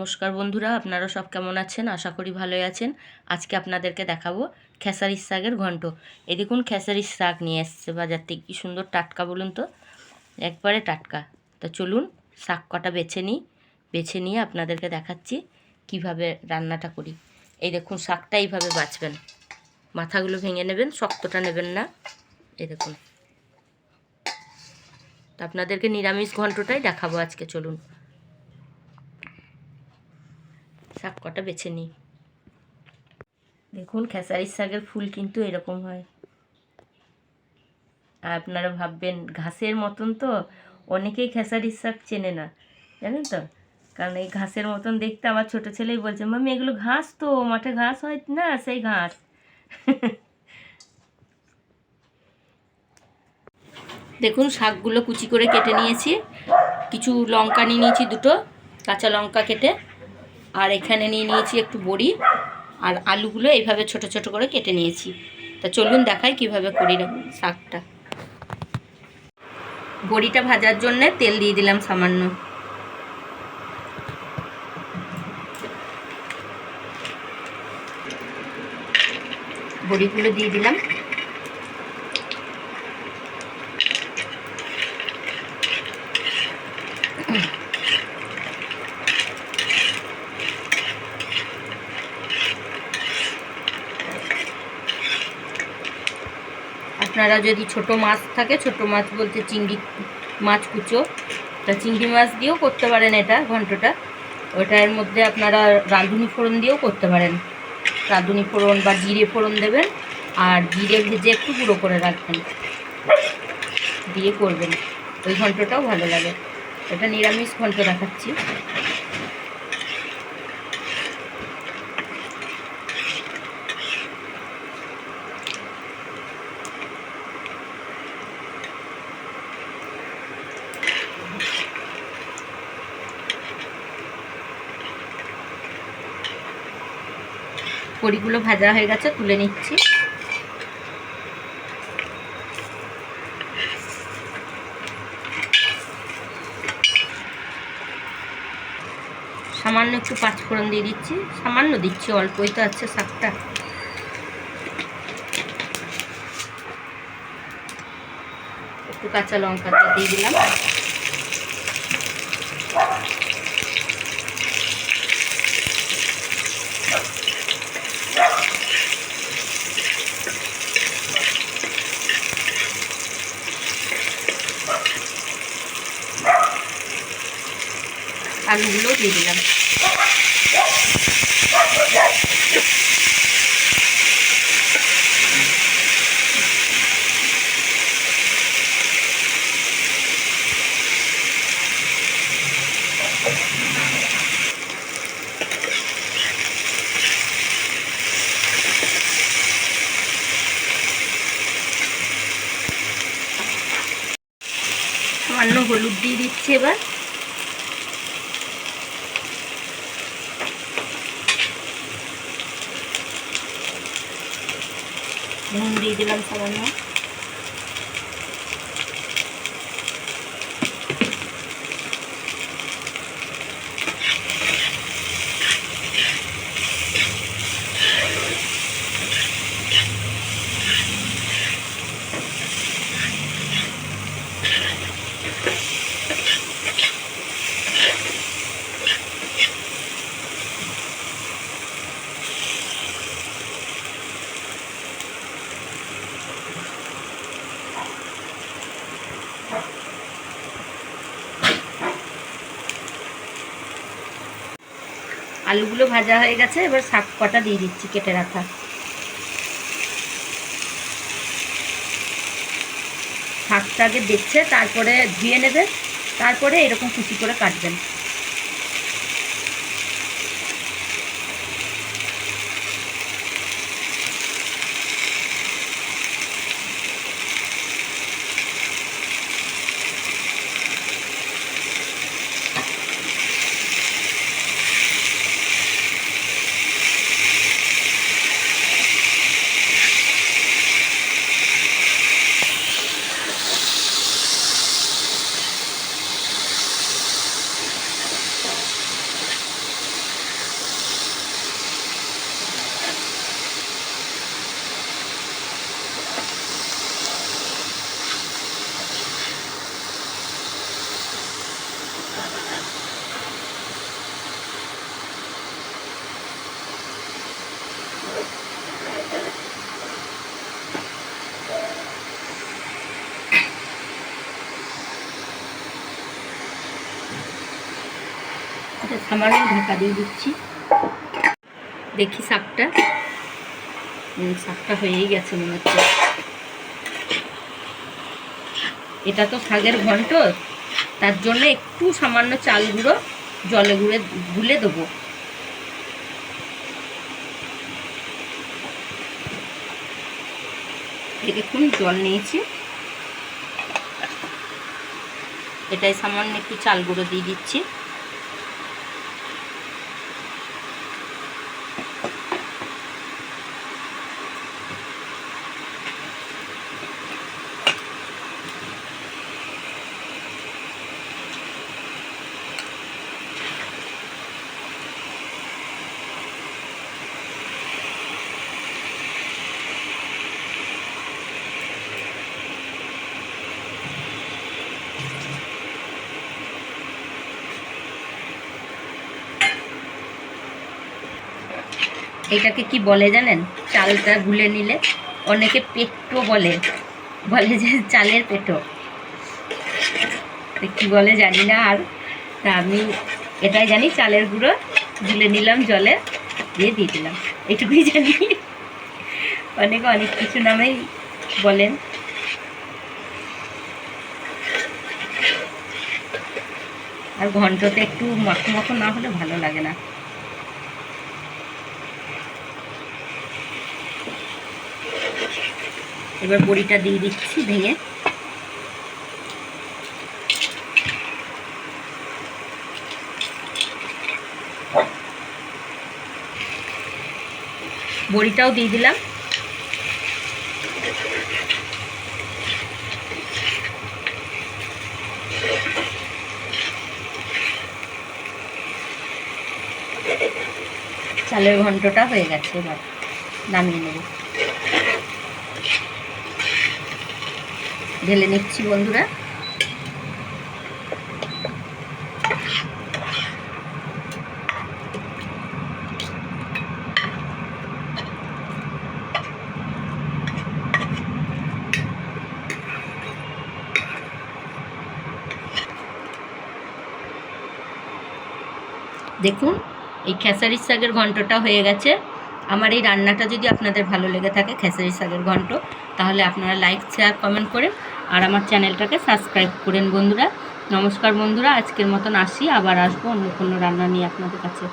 নমস্কার বন্ধুরা, আপনারা সব কেমন আছেন? আশা করি ভালোই আছেন। আজকে আপনাদেরকে দেখাবো খেসারির শাকের ঘন্ট। এই দেখুন খেসারির শাক নিয়ে এসছে বাজার থেকে। কী সুন্দর টাটকা, বলুন তো। একবারে টাটকা। তা চলুন, শাক কটা বেছে নিই। বেছে নিয়ে আপনাদেরকে দেখাচ্ছি কীভাবে রান্নাটা করি। এই দেখুন, শাকটা এইভাবে বাঁচবেন। মাথাগুলো ভেঙে নেবেন, শক্তটা নেবেন না। এই দেখুন। আপনাদেরকে নিরামিষ ঘন্টটাই দেখাবো আজকে। চলুন। শাক কটা বেছে নিই। দেখুন খেসারির শাকের ফুল কিন্তু এরকম হয়। আর আপনারা ভাববেন, ঘাসের মতন তো অনেকেই খেসারির শাক চেনে না, জানেন তো? কারণ এই ঘাসের মতন দেখতে আমার ছোট ছেলেই বলছে মামি এগুলো ঘাস তো, মাঠে ঘাস হয় না, সেই ঘাস। দেখুন, শাকগুলো কুচি করে কেটে নিয়েছি। কিছু লঙ্কা নিয়ে নিয়েছি দুটো, কাঁচা লঙ্কা কেটে। আর এখানে নিয়ে নিয়েছি একটু বড়ি আর আলুগুলো এইভাবে ছোট ছোট করে কেটে নিয়েছি। তা চলুন দেখাই কীভাবে করি শাকটা। বড়িটা ভাজার জন্যে তেল দিয়ে দিলাম সামান্য। বড়িগুলো দিয়ে দিলাম। আপনারা যদি ছোট মাছ থাকে, ছোট মাছ বলতে চিংড়ি মাছ কুচো, তা চিংড়ি মাছ দিয়েও করতে পারেন এটা ঘন্টটা। ওটার মধ্যে আপনারা রাঁধুনি ফোড়ন দিয়েও করতে পারেন। রাঁধুনি ফোড়ন বা জিরে ফোড়ন দেবেন আর জিরে ভেজে একটু গুঁড়ো করে রাখবেন। দিয়ে করবেন। ওই ঘন্টটাও ভালো লাগে। এটা নিরামিষ ঘন্ট দেখাচ্ছি। বড়িগুলো ভাজা হয়ে গেছে, তুলে নিচ্ছি। সামান্য একটু পাঁচফোড়ন দিয়ে দিচ্ছি। সামান্য দিচ্ছি, অল্পই তো আছে শাকটা। একটু কাঁচা লঙ্কাটা দিয়ে দিলাম। আলুগুলো দিয়ে দিলাম সামান্য হলুদ দিয়ে দিচ্ছি এবার। নুন দিয়ে দিলাম সামান্য আলুগুলো ভাজা হয়ে গেছে, এবার শাক কটা দিয়ে দিচ্ছি কেটে রাখা। শাকটা আগে দেখছে তারপরে ধুয়ে নেবে, তারপরে এরকম কুচি করে কাটবেন। সামান্য ঢাকা দিয়ে দিচ্ছি। দেখি শাকটা। শাকটা হয়েই গেছে মনে হচ্ছে। এটা তো শাকের ঘন্ট। তার জন্য একটু সামান্য চাল গুঁড়ো, জলে গুঁড়ে, গুলে দেবো। দেখুন, জল নিয়েছি। এটাই সামান্য একটু চাল গুঁড়ো দিয়ে দিচ্ছি। এটাকে কি বলে জানেন? চালটা গুলে নিলে অনেকে পেটো বলে। বলে যে চালের পেটো। কি বলে জানি না আর। তা আমি এটাই জানি, চালের গুঁড়ো গুলে নিলাম জলে, দিয়ে দিয়ে দিলাম। এটুকুই জানি। অনেকে অনেক কিছু নামেই বলেন। আর ঘন্টতে একটু মাখো মাখো না হলে ভালো লাগে না। এবার বড়িটা দিয়ে দিচ্ছি, ভেঙে। বড়িটাও দিয়ে দিলাম। চালের ঘন্টটা হয়ে গেছে এবার, নামিয়ে নেব। ঢেলে নিচ্ছি বন্ধুরা। দেখুন, এই খেসারির শাকের ঘন্টটা হয়ে গেছে। আমার এই রান্নাটা যদি আপনাদের ভালো লেগে থাকে খেসারি শাকের ঘন্ট, তাহলে আপনারা লাইক শেয়ার কমেন্ট করেন আর আমার চ্যানেলটাকে সাবস্ক্রাইব করেন বন্ধুরা। নমস্কার বন্ধুরা, আজকের মতন আসি, আবার আসব অন্য কোনো রান্না নিয়ে আপনাদের কাছে।